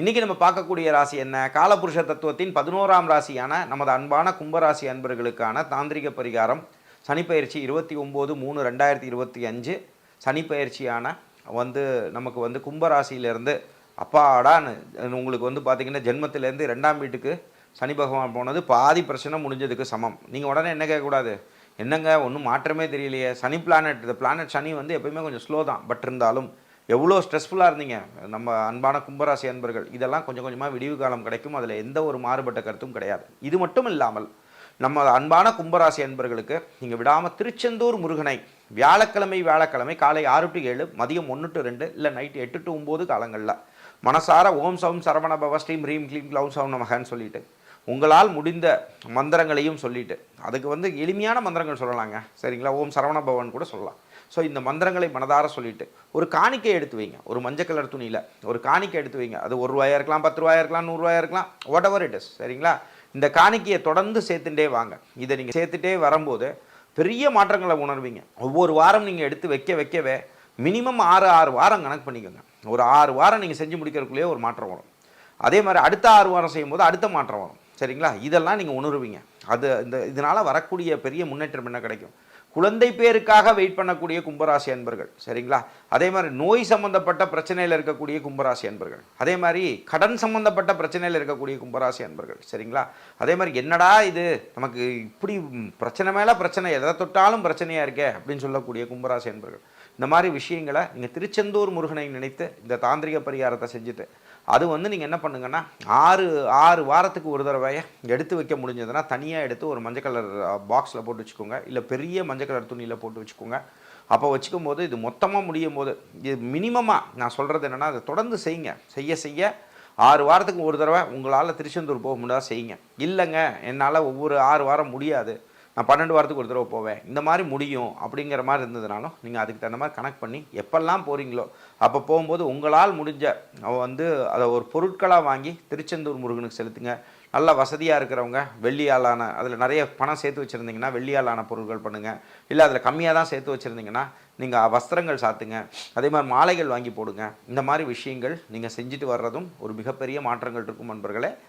இன்றைக்கி நம்ம பார்க்கக்கூடிய ராசி என்ன? காலபுருஷ தத்துவத்தின் பதினோராம் ராசியான நமது அன்பான கும்பராசி அன்பர்களுக்கான தாந்திரிக பரிகாரம். சனிப்பயிற்சி இருபத்தி ஒம்பது மூணு ரெண்டாயிரத்தி இருபத்தி அஞ்சு. சனிப்பயிற்சியான வந்து நமக்கு வந்து கும்பராசியிலேருந்து அப்பாடான்னு உங்களுக்கு வந்து பார்த்திங்கன்னா ஜென்மத்திலேருந்து ரெண்டாம் வீட்டுக்கு சனி பகவான் போனது பாதி பிரச்சனை முடிஞ்சதுக்கு சமம். நீங்கள் உடனே என்ன கேட்கக்கூடாது? என்னங்க? ஒன்றும் மாற்றமே தெரியலையே. சனி பிளானட் இந்த பிளானட் சனி வந்து எப்பயுமே கொஞ்சம் ஸ்லோ தான். பட் இருந்தாலும் எவ்வளோ ஸ்ட்ரெஸ்ஃபுல்லாக இருந்தீங்க? நம்ம அன்பான கும்பராசி அன்பர்கள் இதெல்லாம் கொஞ்சம் கொஞ்சமாக விடிவு காலம் கிடைக்கும். அதில் எந்த ஒரு மாறுபட்ட கருத்தும் கிடையாது. இது மட்டும் இல்லாமல் நம்ம அன்பான கும்பராசி அன்பர்களுக்கு நீங்கள் விடாமல் திருச்செந்தூர் முருகனை வியாழக்கிழமை வியாழக்கிழமை காலை ஆறு டு ஏழு மதியம் ஒன்று டு ரெண்டு இல்லை நைட்டு எட்டு டு ஒம்பது காலங்களில். மனசார ஓம் சௌம் சரவண பவ ஸ்ரீம் ஹ்ரீம் க்ளீம் க்ளௌம் சௌம் நமகன்னு சொல்லிட்டு உங்களால் முடிந்த மந்திரங்களையும் சொல்லிட்டு அதுக்கு வந்து எளிமையான மந்திரங்கள் சொல்லலாங்க. சரிங்களா? ஓம் சரவண பவன் கூட சொல்லலாம். ஸோ இந்த மந்திரங்களை மனதார சொல்லிட்டு ஒரு காணிக்கை எடுத்து வைங்க. ஒரு மஞ்சள் கலர் துணியில் ஒரு காணிக்கை எடுத்து வைங்க. அது ஒரு ரூபாயா இருக்கலாம் பத்து ரூபாயா இருக்கலாம் நூறுரூவாயா இருக்கலாம் வாட் எவர் இட் இஸ் சரிங்களா? இந்த காணிக்கையை தொடர்ந்து சேர்த்துட்டே வாங்க. இதை நீங்கள் சேர்த்துட்டே வரும்போது பெரிய மாற்றங்களை உணர்வீங்க. ஒவ்வொரு வாரம் நீங்கள் எடுத்து வைக்க வைக்கவே மினிமம் ஆறு ஆறு வாரம் கணக்கு பண்ணிக்கோங்க. ஒரு ஆறு வாரம் நீங்கள் செஞ்சு முடிக்கிறதுக்குள்ளேயே ஒரு மாற்றம் வரும். அதே மாதிரி அடுத்த ஆறு வாரம் செய்யும்போது அடுத்த மாற்றம் வரும். சரிங்களா? இதெல்லாம் நீங்கள் உணருவீங்க. அது இந்த இதனால் வரக்கூடிய பெரிய முன்னேற்றம் என்ன கிடைக்கும்? குழந்தை பேருக்காக வெயிட் பண்ணக்கூடிய கும்பராசி அன்பர்கள் சரிங்களா? அதே மாதிரி நோய் சம்பந்தப்பட்ட பிரச்சனையில் இருக்கக்கூடிய கும்பராசி அன்பர்கள் அதே மாதிரி கடன் சம்பந்தப்பட்ட பிரச்சனையில் இருக்கக்கூடிய கும்பராசி அன்பர்கள் சரிங்களா? அதே மாதிரி என்னடா இது? நமக்கு இப்படி பிரச்சனை மேலே பிரச்சனை எதை தொட்டாலும் பிரச்சனையாக இருக்கே அப்படின்னு சொல்லக்கூடிய கும்பராசி அன்பர்கள். இந்த மாதிரி விஷயங்களை நீங்கள் திருச்செந்தூர் முருகனை நினைத்து இந்த தாந்திரிக பரிகாரத்தை செஞ்சுட்டு அது வந்து நீங்கள் என்ன பண்ணுங்கன்னா ஆறு ஆறு வாரத்துக்கு ஒரு தடவையை எடுத்து வைக்க முடிஞ்சதுன்னா தனியாக எடுத்து ஒரு மஞ்சள் கலர் பாக்ஸில் போட்டு வச்சுக்கோங்க. இல்லை பெரிய மஞ்சள் கலர் துணியில் போட்டு வச்சுக்கோங்க. அப்போ வச்சுக்கும் போது இது மொத்தமாக முடியும் போது இது மினிமமாக நான் சொல்கிறது என்னென்னா அதை தொடர்ந்து செய்யுங்க செய்ய செய்ய ஆறு வாரத்துக்கு ஒரு தடவை உங்களால் திருச்செந்தூர் போக முடியாத செய்யுங்க. இல்லைங்க என்னால் ஒவ்வொரு ஆறு வாரம் முடியாது. நான் பன்னெண்டு வாரத்துக்கு ஒரு தடவை போவேன். இந்த மாதிரி முடியும் அப்படிங்கிற மாதிரி இருந்ததுனாலும் நீங்கள் அதுக்கு தகுந்த மாதிரி கனெக்ட் பண்ணி எப்பெல்லாம் போகிறீங்களோ அப்போ போகும்போது உங்களால் முடிஞ்ச வந்து அதை ஒரு பொருட்களாக வாங்கி திருச்செந்தூர் முருகனுக்கு செலுத்துங்க. நல்ல வசதியாக இருக்கிறவங்க வெள்ளியாலான அதில் நிறைய பணம் சேர்த்து வச்சுருந்தீங்கன்னா வெள்ளியாலான பொருட்கள் பண்ணுங்கள் இல்லை அதில் கம்மியாக தான் சேர்த்து வச்சுருந்தீங்கன்னா நீங்கள் வஸ்திரங்கள் சாத்துங்க. அதே மாதிரி மாலைகள் வாங்கி போடுங்க. இந்த மாதிரி விஷயங்கள் நீங்கள் செஞ்சுட்டு வர்றதும் ஒரு மிகப்பெரிய மாற்றங்கள் இருக்கும் நண்பர்களே.